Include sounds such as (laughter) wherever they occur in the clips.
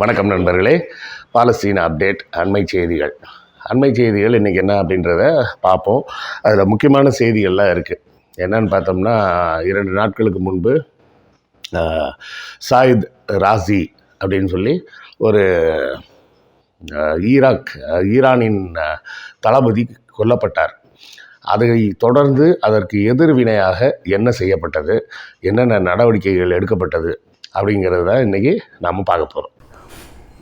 வணக்கம் நண்பர்களே. பாலஸ்தீன அப்டேட் அண்மை செய்திகள். அண்மை செய்திகள் இன்றைக்கி என்ன அப்படின்றத பார்ப்போம். அதில் முக்கியமான செய்திகள்லாம் இருக்குது என்னன்னு பார்த்தோம்னா இரண்டு நாட்களுக்கு முன்பு சாயித் ராசி அப்படின்னு சொல்லி ஒரு ஈராக் ஈரானின் தளபதி கொல்லப்பட்டார். அதை தொடர்ந்து அதற்கு எதிர்வினையாக என்ன செய்யப்பட்டது என்னென்ன நடவடிக்கைகள் எடுக்கப்பட்டது அப்படிங்கிறது தான் இன்றைக்கி நாம் பார்க்க போகிறோம்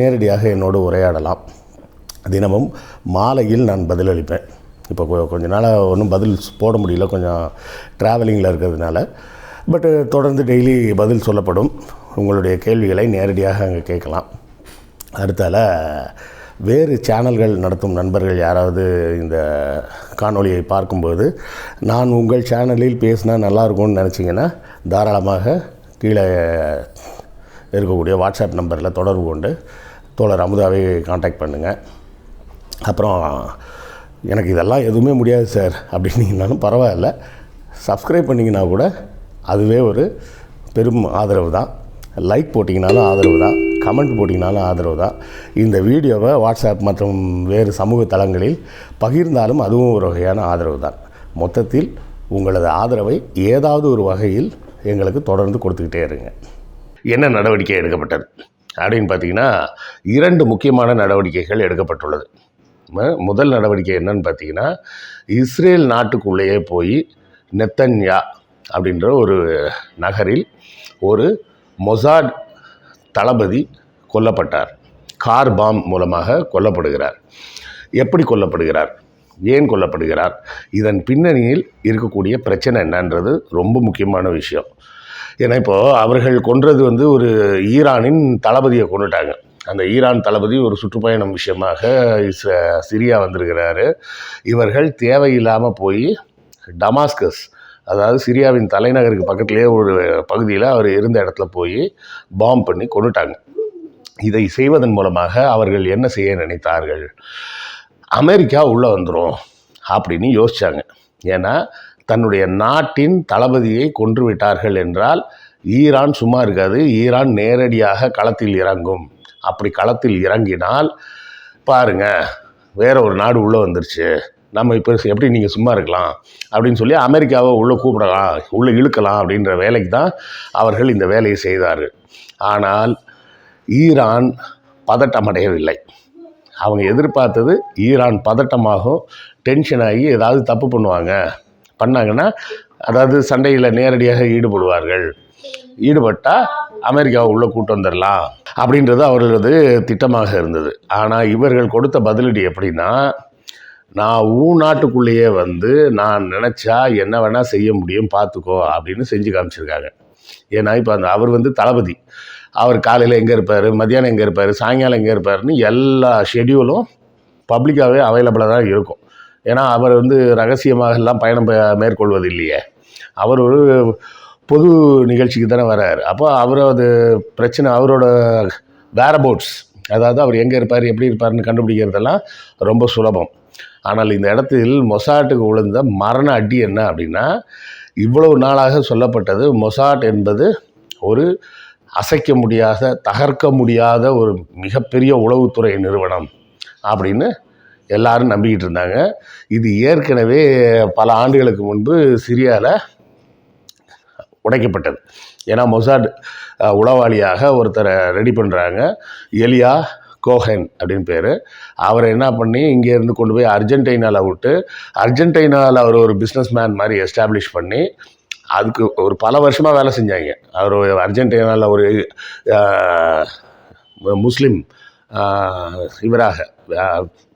நேரடியாக என்னோடு உரையாடலாம். தினமும் மாலையில் நான் பதிலளிப்பேன் இப்போ கொஞ்ச நாளாக ஒன்றும் பதில் போட முடியல. கொஞ்சம் ட்ராவலிங்கில் இருக்கிறதுனால. பட்டு தொடர்ந்து டெய்லி பதில் சொல்லப்படும். உங்களுடைய கேள்விகளை நேரடியாக அங்கே கேட்கலாம். அடுத்தால வேறு சேனல்கள் நடத்தும் நண்பர்கள் யாராவது இந்த காணொலியை பார்க்கும்போது நான் உங்கள் சேனலில் பேசினா நல்லா இருக்கும்னு நினச்சிங்கன்னா தாராளமாக கீழே இருக்கக்கூடிய வாட்ஸ்அப் நம்பரில் தொடர்பு கொண்டு தோழர் அமுதாவை காண்டாக்ட் பண்ணுங்கள் அப்புறம் எனக்கு இதெல்லாம் எதுவுமே முடியாது சார் அப்படின்னீங்கனாலும் பரவாயில்ல. சப்ஸ்கிரைப் பண்ணிங்கன்னா கூட அதுவே ஒரு பெரும் ஆதரவு தான். லைக் போட்டிங்கனாலும் ஆதரவு தான். கமெண்ட் போட்டிங்கனாலும் ஆதரவு தான். இந்த வீடியோவை வாட்ஸ்அப் மற்றும் வேறு சமூக தளங்களில் பகிர்ந்தாலும் அதுவும் ஒரு வகையான ஆதரவு தான். மொத்தத்தில் உங்களது ஆதரவை ஏதாவது ஒரு வகையில் எங்களுக்கு தொடர்ந்து கொடுத்துக்கிட்டே இருங்க. என்ன நடவடிக்கை எடுக்கப்பட்டது அப்படின்னு பார்த்தீங்கன்னா இரண்டு முக்கியமான நடவடிக்கைகள் எடுக்கப்பட்டுள்ளது. முதல் நடவடிக்கை என்னன்னு பார்த்தீங்கன்னா இஸ்ரேல் நாட்டுக்குள்ளேயே போய் நெத்தன்யா அப்படின்ற ஒரு நகரில் ஒரு மொசாட் தளபதி கொல்லப்பட்டார். கார் பாம் மூலமாக கொல்லப்படுகிறார். எப்படி கொல்லப்படுகிறார்? ஏன் கொல்லப்படுகிறார்? இதன் பின்னணியில் இருக்கக்கூடிய பிரச்சனை என்னன்றது ரொம்ப முக்கியமான விஷயம். ஏன்னா இப்போது அவர்கள் கொன்றது வந்து ஒரு ஈரானின் தளபதியை கொண்டுட்டாங்க. அந்த ஈரான் தளபதி ஒரு சுற்றுப்பயணம் விஷயமாக இஸ்- சிரியா வந்திருக்கிறாரு. இவர்கள் தேவையில்லாமல் போய் டமாஸ்கஸ் அதாவது சிரியாவின் தலைநகருக்கு பக்கத்துலேயே ஒரு பகுதியில் அவர் இருந்த இடத்துல போய் பாம்ப் பண்ணி கொண்டுட்டாங்க. இதை செய்வதன் மூலமாக அவர்கள் என்ன செய்ய நினைத்தார்கள்? அமெரிக்கா உள்ளே வந்துடும் அப்படின்னு யோசிச்சாங்க. ஏன்னா தன்னுடைய நாட்டின் தளபதியை கொன்று விட்டார்கள் என்றால் ஈரான் சும்மா இருக்காது ஈரான் நேரடியாக களத்தில் இறங்கும். அப்படி களத்தில் இறங்கினால் பாருங்க வேற ஒரு நாடு உள்ளே வந்துருச்சு. நம்ம இப்போ எப்படி நீங்கள் சும்மா இருக்கலாம்? அப்படின்னு சொல்லி அமெரிக்காவை உள்ளே கூப்பிடலாம் உள்ளே இழுக்கலாம் அப்படின்ற வேலைக்கு தான் அவர்கள் இந்த வேலையை செய்தார்கள். ஆனால் ஈரான் பதட்டமடையவில்லை. அவங்க எதிர்பார்த்தது ஈரான் பதட்டமாகும் டென்ஷன் ஆகி ஏதாவது தப்பு பண்ணுவாங்க. பண்ணாங்கன்னா அதாவது சண்டையில் நேரடியாக ஈடுபடுவார்கள். ஈடுபட்டால் அமெரிக்காவை உள்ளே கூட்டு வந்துடலாம் அப்படின்றது அவர்களது திட்டமாக இருந்தது. ஆனால் இவர்கள் கொடுத்த பதிலடி எப்படின்னா நான் ஊ நாட்டுக்குள்ளேயே வந்து நான் நினச்சா என்ன வேணால் செய்ய முடியும் பார்த்துக்கோ அப்படின்னு செஞ்சு காமிச்சிருக்காங்க. ஏன்னா இப்போ அந்த அவர் வந்து தளபதி. அவர் காலையில் எங்கே இருப்பார் மத்தியானம் எங்கே இருப்பார் சாயங்காலம் எங்கே இருப்பாருன்னு எல்லா ஷெட்யூலும் பப்ளிக்காகவே அவைலபிளாக தான் இருக்கும். ஏன்னா அவர் வந்து ரகசியமாக எல்லாம் பயணம் ப- மேற்கொள்வது இல்லையே அவர் ஒரு பொது நிகழ்ச்சிக்கு தானே வர்றார் அப்போ அவரது பிரச்சனை அவரோட வேரபோட்ஸ் அதாவது அவர் எங்கே இருப்பார் எப்படி இருப்பார்னு கண்டுபிடிக்கிறதெல்லாம் ரொம்ப சுலபம். ஆனால் இந்த இடத்தில் மொசாட்டுக்கு விழுந்த மரண அடி என்ன அப்படின்னா இவ்வளவு நாளாக சொல்லப்பட்டது மொசாட் என்பது ஒரு அசைக்க முடியாத தகர்க்க முடியாத ஒரு மிகப்பெரிய உளவுத்துறை நிறுவனம் அப்படின்னு எல்லாரும் நம்பிக்கிட்டு இருந்தாங்க. இது ஏற்கனவே பல ஆண்டுகளுக்கு முன்பு சிரியாவில் உடைக்கப்பட்டது. ஏன்னா மொசாட் உளவாளியாக ஒருத்தரை ரெடி பண்ணுறாங்க எலியா கோஹன் அப்படின்னு பேர். அவரை என்ன பண்ணி இங்கேருந்து கொண்டு போய் அர்ஜென்டினாவில் விட்டு அர்ஜென்டினாவில் அவர் ஒரு பிஸ்னஸ் மேன் மாதிரி எஸ்டாப்ளிஷ் பண்ணி அதுக்கு ஒரு பல வருஷமாக வேலை செஞ்சாங்க. அவர் அர்ஜென்டினாவில் ஒரு முஸ்லீம் இவராக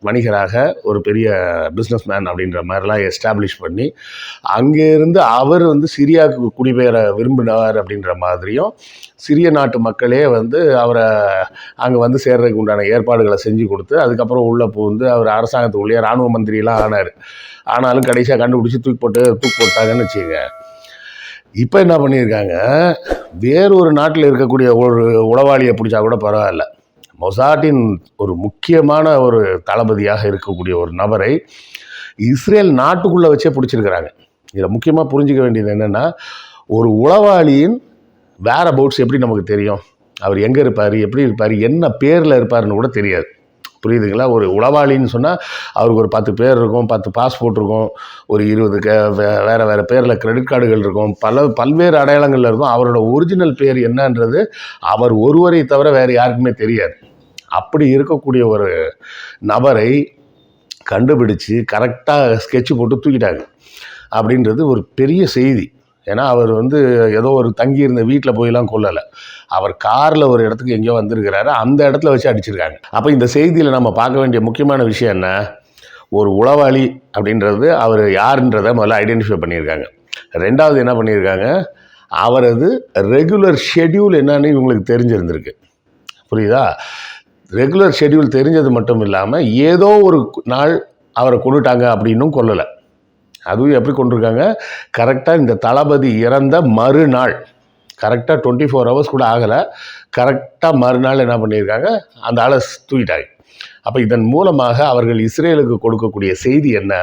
வணிகராக ஒரு பெரிய பிஸ்னஸ் மேன் அப்படின்ற மாதிரிலாம் எஸ்டாப்ளிஷ் பண்ணி அங்கேருந்து அவர் வந்து சிரியாவுக்கு குடிபெயர விரும்பினார் அப்படின்ற மாதிரியும் சிரிய நாட்டு மக்களே வந்து அவரை அங்கே வந்து சேர்றதுக்கு உண்டான ஏற்பாடுகளை செஞ்சு கொடுத்து அதுக்கப்புறம் உள்ளே புகுந்து அவர் அரசாங்கத்துக்குள்ளேயே இராணுவ மந்திரியெல்லாம் ஆனார். ஆனாலும் கடைசியாக கண்டுபிடிச்சி தூக்கி போட்டு தூக்கி போட்டாங்கன்னு வச்சுக்கோங்க இப்போ என்ன பண்ணியிருக்காங்க? வேறொரு நாட்டில் இருக்கக்கூடிய ஒரு உளவாளியை பிடிச்சா கூட பரவாயில்ல. மொசாட்டின் ஒரு முக்கியமான ஒரு தளபதியாக இருக்கக்கூடிய ஒரு நபரை இஸ்ரேல் நாட்டுக்குள்ளே வச்சே பிடிச்சிருக்கிறாங்க. இதில் முக்கியமாக புரிஞ்சிக்க வேண்டியது என்னென்னா ஒரு உளவாளியின் வேற அபவுட்ஸ் எப்படி நமக்கு தெரியும்? அவர் எங்கே இருப்பார்? எப்படி இருப்பார்? என்ன பேரில் இருப்பாருன்னு கூட தெரியாது. புரியுதுங்களா? ஒரு உளவாளின்னு சொன்னால் அவருக்கு ஒரு பத்து பேர் இருக்கும் பத்து பாஸ்போர்ட் இருக்கும் ஒரு இருபது க வே- வேறு பேரில் கிரெடிட் கார்டுகள் இருக்கும் பல பல்வேறு அடையாளங்கள் இருக்கும். அவரோட ஒரிஜினல் பேர் என்னன்றது அவர் ஒருவரை தவிர வேறு யாருக்குமே தெரியாது. அப்படி இருக்கக்கூடிய ஒரு நபரை கண்டுபிடிச்சு கரெக்டாக ஸ்கெட்ச் போட்டு தூக்கிட்டாங்க. அப்படின்றது ஒரு பெரிய செய்தி. ஏன்னா அவர் வந்து ஏதோ ஒரு தங்கியிருந்த வீட்டில் போயெல்லாம் கொல்லலை. அவர் காரில் ஒரு இடத்துக்கு எங்கேயோ வந்திருக்கிறாரு. அந்த இடத்துல வச்சு அடிச்சிருக்காங்க. அப்போ இந்த செய்தியில் நம்ம பார்க்க வேண்டிய முக்கியமான விஷயம் என்ன? ஒரு உளவாளி அப்படின்றது அவர் யாருன்றதை முதல்ல ஐடென்டிஃபை பண்ணியிருக்காங்க. ரெண்டாவது என்ன பண்ணியிருக்காங்க? அவரது ரெகுலர் ஷெட்யூல் என்னன்னு இவங்களுக்கு தெரிஞ்சிருந்திருக்கு. புரியுதா? ரெகுலர் ஷெட்யூல் தெரிஞ்சது மட்டும் இல்லாமல் ஏதோ ஒரு நாள் அவரை கொண்டுட்டாங்க அப்படின்னும் கொள்ளலை அதுவும் எப்படி கொண்டிருக்காங்க? கரெக்டாக இந்த தளபதி இறந்த மறுநாள் கரெக்டாக டுவெண்ட்டி ஃபோர் ஹவர்ஸ் கூட ஆகலை. கரெக்டாக மறுநாள் என்ன பண்ணியிருக்காங்க? அந்த ஆளை தூக்கிட்டாங்க. அப்போ இதன் மூலமாக அவர்கள் இஸ்ரேலுக்கு கொடுக்கக்கூடிய செய்தி என்ன?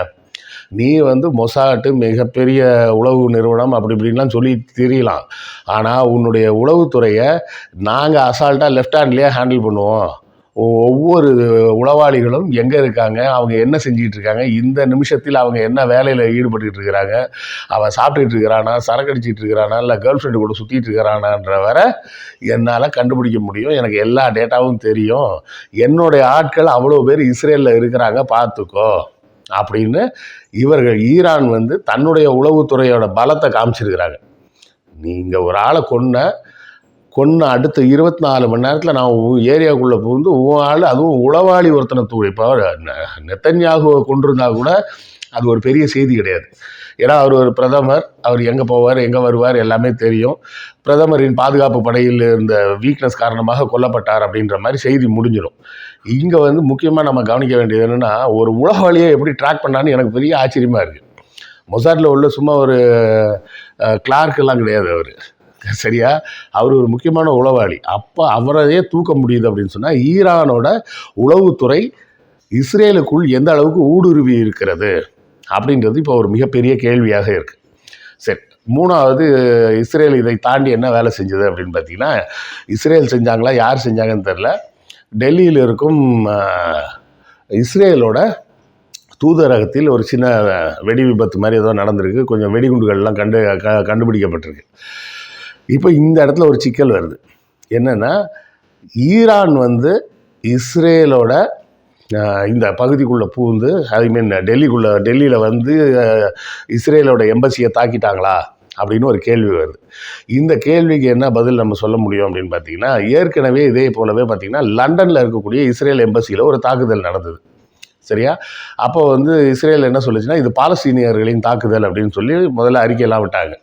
நீ வந்து மொசாட்டு மிகப்பெரிய உளவு நிறுவனம் அப்படி இப்படின்லாம் சொல்லி தெரியலாம். ஆனால் உன்னுடைய உளவுத்துறையை நாங்கள் அசால்ட்டாக லெஃப்ட் ஹேண்ட்லேயே ஹேண்டில் பண்ணுவோம். ஒவ்வொரு உளவாளிகளும் எங்கே இருக்காங்க? அவங்க என்ன செஞ்சிகிட்டு இருக்காங்க இந்த நிமிஷத்தில் அவங்க என்ன வேலையில் ஈடுபட்டுக்கிட்டு இருக்கிறாங்க அவன் சாப்பிட்டுட்டு இருக்கிறானா சரக்கு அடிச்சிட்டு இருக்கிறானா இல்லை கேர்ள் ஃப்ரெண்டு கூட சுற்றிட்டு இருக்கிறானான்ற வர என்னால் கண்டுபிடிக்க முடியும். எனக்கு எல்லா டேட்டாவும் தெரியும். என்னுடைய ஆட்கள் அவ்வளோ பேர் இஸ்ரேலில் இருக்கிறாங்க பார்த்துக்கோ அப்படின்னு இவர்கள் ஈரான் வந்து தன்னுடைய உளவுத்துறையோட பலத்தை காமிச்சிருக்கிறாங்க. நீங்கள் ஒரு ஆளை கொன்ன கொன்று அடுத்த இருபத்தி நாலு மணி நேரத்தில் நான் ஏரியாவுக்குள்ளே புகுந்து உன் ஆள் அதுவும் உளவாளி ஒருத்தனை தூள் இப்போ நெத்தன்யாகுவை கொண்டிருந்தா கூட அது ஒரு பெரிய செய்தி கிடையாது. ஏன்னா அவர் ஒரு பிரதமர் அவர் எங்கே போவார் எங்கே வருவார் எல்லாமே தெரியும். பிரதமரின் பாதுகாப்பு படையில் இருந்த வீக்னஸ் காரணமாக கொல்லப்பட்டார் அப்படின்ற மாதிரி செய்தி முடிஞ்சிடும். இங்கே வந்து முக்கியமாக நம்ம கவனிக்க வேண்டியது என்னென்னா ஒரு உளவாளியை எப்படி ட்ராக் பண்ணான்னு எனக்கு பெரிய ஆச்சரியமாக இருக்குது மொசாட்டில் உள்ள சும்மா ஒரு கிளார்க்கெல்லாம் கிடையாது அவர். (laughs) சரியா? அவர் ஒரு முக்கியமான உளவாளி. அப்போ அவரையே தூக்க முடியுது அப்படின்னு சொன்னால் ஈரானோட உளவுத்துறை இஸ்ரேலுக்குள் எந்த அளவுக்கு ஊடுருவி இருக்கிறது அப்படின்றது இப்போ ஒரு மிகப்பெரிய கேள்வியாக இருக்குது சரி மூணாவது இஸ்ரேல் இதை தாண்டி என்ன வேலை செஞ்சது அப்படின்னு பார்த்தீங்கன்னா இஸ்ரேல் செஞ்சாங்களா யார் செஞ்சாங்கன்னு தெரில டெல்லியில் இருக்கும் இஸ்ரேலோட தூதரகத்தில் ஒரு சின்ன வெடி விபத்து மாதிரி ஏதோ நடந்திருக்கு. கொஞ்சம் வெடிகுண்டுகள்லாம் கண்டு க கண்டுபிடிக்கப்பட்டிருக்கு. இப்போ இந்த இடத்துல ஒரு சிக்கல் வருது. என்னென்னா ஈரான் வந்து இஸ்ரேலோட இந்த பகுதிக்குள்ளே பூந்து ஐ மீன் டெல்லிக்குள்ளே டெல்லியில் வந்து இஸ்ரேலோட எம்பசியை தாக்கிட்டாங்களா? அப்படின்னு ஒரு கேள்வி வருது. இந்த கேள்விக்கு என்ன பதில் நம்ம சொல்ல முடியும் அப்படின்னு பார்த்தீங்கன்னா ஏற்கனவே இதே போலவே பார்த்தீங்கன்னா லண்டனில் இருக்கக்கூடிய இஸ்ரேல் எம்பசியில் ஒரு தாக்குதல் நடந்தது. சரியா? அப்போ வந்து இஸ்ரேல் என்ன சொல்லுச்சுன்னா இது பாலஸ்தீனியர்களின் தாக்குதல் அப்படின்னு சொல்லி முதல்ல அறிக்கையெல்லாம் விட்டாங்க.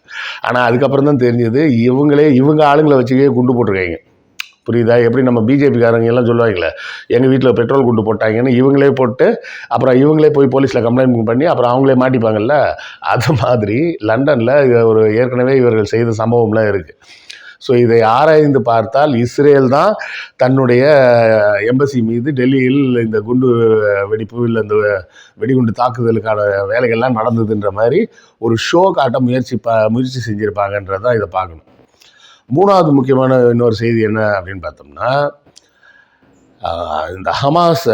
ஆனால் அதுக்கப்புறம் தான் தெரிஞ்சது இவங்களே இவங்க ஆளுங்களை வச்சுக்கே குண்டு போட்டிருக்காங்க. புரியுதா? எப்படி நம்ம பிஜேபிக்காரங்க எல்லாம் சொல்லுவாங்களே எங்கள் வீட்டில் பெட்ரோல் குண்டு போட்டாங்கன்னு இவங்களே போட்டு அப்புறம் இவங்களே போய் போலீஸில் கம்ப்ளைண்ட் பண்ணி அப்புறம் அவங்களே மாட்டிப்பாங்கல்ல? அது மாதிரி லண்டனில் ஒரு ஏற்கனவே இவர்கள் செய்த சம்பவம்லாம் இருக்குது ஸோ இதை ஆராய்ந்து பார்த்தால் இஸ்ரேல் தான் தன்னுடைய எம்பசி மீது டெல்லியில் இந்த குண்டு வெடிப்பு இல்லை இந்த வெடிகுண்டு தாக்குதலுக்கான வேலைகள்லாம் நடந்ததுன்ற மாதிரி ஒரு ஷோ காட்ட முயற்சி ப முயற்சி செஞ்சுருப்பாங்கன்றது தான் இதை பார்க்கணும். மூணாவது முக்கியமான இன்னொரு செய்தி என்ன அப்படின்னு பார்த்தோம்னா இந்த ஹமாஸ்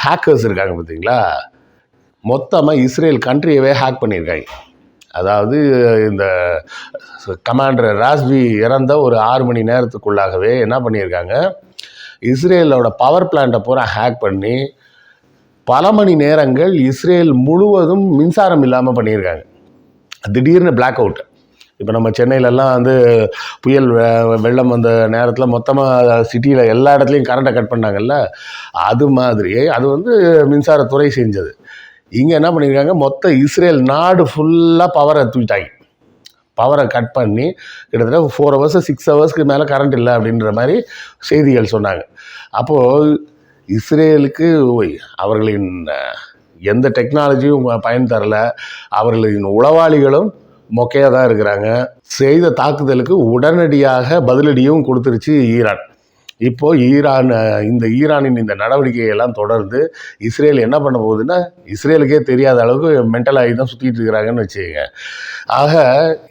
ஹேக்கர்ஸ் இருக்காங்க பார்த்தீங்களா? மொத்தமாக இஸ்ரேல் கண்ட்ரியவே ஹேக் பண்ணியிருக்காங்க. அதாவது இந்த கமாண்டர் ராஸ்வி இறந்த ஒரு ஆறு மணி நேரத்துக்குள்ளாகவே என்ன பண்ணியிருக்காங்க? இஸ்ரேலோட பவர் பிளான்ட்டை பூரா ஹேக் பண்ணி பல மணி நேரங்கள் இஸ்ரேல் முழுவதும் மின்சாரம் இல்லாமல் பண்ணியிருக்காங்க. திடீர்னு பிளாக் அவுட் இப்போ நம்ம சென்னையிலலாம் வந்து புயல் வெ- வெள்ளம் வந்த நேரத்தில் மொத்தமாக சிட்டியில் எல்லா இடத்துலையும் கரண்ட்டை கட் பண்ணாங்கல்ல? அது மாதிரி. அது வந்து மின்சாரத்துறை செஞ்சது. இங்கே என்ன பண்ணியிருக்காங்க மொத்த இஸ்ரேல் நாடு ஃபுல்லாக பவரை தூக்கிட்டாங்க. பவரை கட் பண்ணி கிட்டத்தட்ட ஃபோர் ஹவர்ஸ் சிக்ஸ் ஹவர்ஸ்க்கு மேலே கரண்ட் இல்லை அப்படின்ற மாதிரி செய்திகள் சொன்னாங்க. அப்போது இஸ்ரேலுக்கு அவர்களின் எந்த டெக்னாலஜியும் பயன் தரல. அவர்களின் உளவாளிகளும் மொக்கையாக தான் இருக்கிறாங்க. செய்த தாக்குதலுக்கு உடனடியாக பதிலடியும் கொடுத்துருச்சு ஈரான். இப்போது ஈரான் இந்த ஈரானின் இந்த நடவடிக்கையெல்லாம் தொடர்ந்து இஸ்ரேல் என்ன பண்ண போகுதுன்னா இஸ்ரேலுக்கே தெரியாத அளவுக்கு மென்டல் ஆகி தான் சுற்றிட்டு இருக்கிறாங்கன்னு வச்சுக்கோங்க. ஆக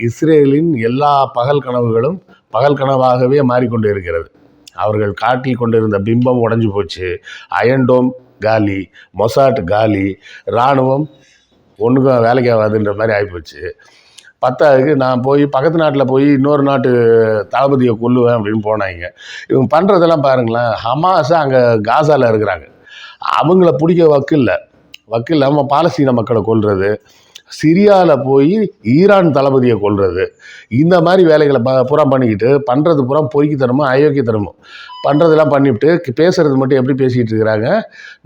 இஸ்ரேலின் எல்லா பகல் கனவுகளும் பகல் கனவாகவே மாறிக்கொண்டு இருக்கிறது. அவர்கள் காட்டி கொண்டிருந்த பிம்பம் உடஞ்சி போச்சு. அயன்டோம் காலி மொசாட் காலி இராணுவம் ஒன்றுக்கும் வேலைக்கு ஆகாதுன்ற மாதிரி ஆகிப்போச்சு பத்தாவதுக்கு நான் போய் பக்கத்து நாட்டில் போய் இன்னொரு நாட்டு தளபதியை கொல்லுவேன் அப்படின்னு போனாங்க இவங்க பண்ணுறதெல்லாம் பாருங்களேன். ஹமாஸை அங்கே காசாவில் இருக்கிறாங்க. அவங்கள பிடிக்க வக்கு இல்லை வக்கு இல்லாமல் பாலஸ்தீன மக்களை கொல்றது. சிரியாவில் போய் ஈரான் தளபதியை கொள்வது இந்த மாதிரி வேலைகளை ப புறம் பண்ணிக்கிட்டு பண்ணுறது புறம் பொறுக்கித்தனமும் அயோக்கியத்தனமும். பண்ணுறதெல்லாம் பண்ணிவிட்டு பேசுகிறது மட்டும் எப்படி பேசிக்கிட்டு இருக்கிறாங்க?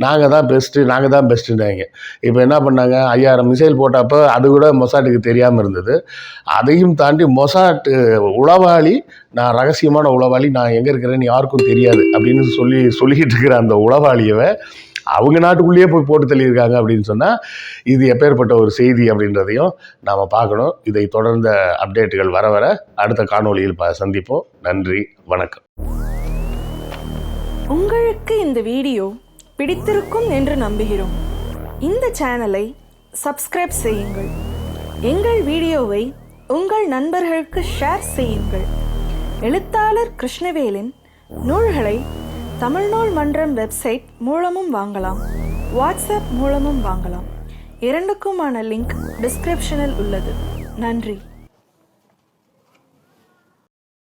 நாங்கள் தான் பெஸ்ட்டு நாங்கள் தான் பெஸ்ட்டுனாங்க இப்போ என்ன பண்ணாங்க? ஐயாயிரம் மிசைல் போட்டப்போ அது கூட மொசாட்டுக்கு தெரியாமல் இருந்தது. அதையும் தாண்டி மொசாட்டு உளவாளி நான் ரகசியமான உளவாளி நான் எங்கே இருக்கிறேன்னு யாருக்கும் தெரியாது அப்படின்னு சொல்லி சொல்லிக்கிட்டு இருக்கிற அந்த உளவாளியவை அவங்க நாட்டுக்குள்ளேயே போய் போட்டு தள்ளியிருக்காங்க அப்படின்னு சொன்னால் இது எப்பேற்பட்ட ஒரு செய்தி அப்படின்றதையும் நாம் பார்க்கணும். இதை தொடர்ந்த அப்டேட்டுகள் வர வர அடுத்த காணொளியில் ப சந்திப்போம். நன்றி வணக்கம். உங்களுக்கு இந்த வீடியோ பிடித்திருக்கும் என்று நம்புகிறோம். இந்த சேனலை சப்ஸ்கிரைப் செய்யுங்கள். எங்கள் வீடியோவை உங்கள் நண்பர்களுக்கு ஷேர் செய்யுங்கள். எழுத்தாளர் கிருஷ்ணவேலின் நூல்களை தமிழ்நூல் மன்றம் வெப்சைட் மூலமும் வாங்கலாம். வாட்ஸ்அப் மூலமும் வாங்கலாம். இரண்டுக்குமான லிங்க் டிஸ்கிரிப்ஷனில் உள்ளது. நன்றி.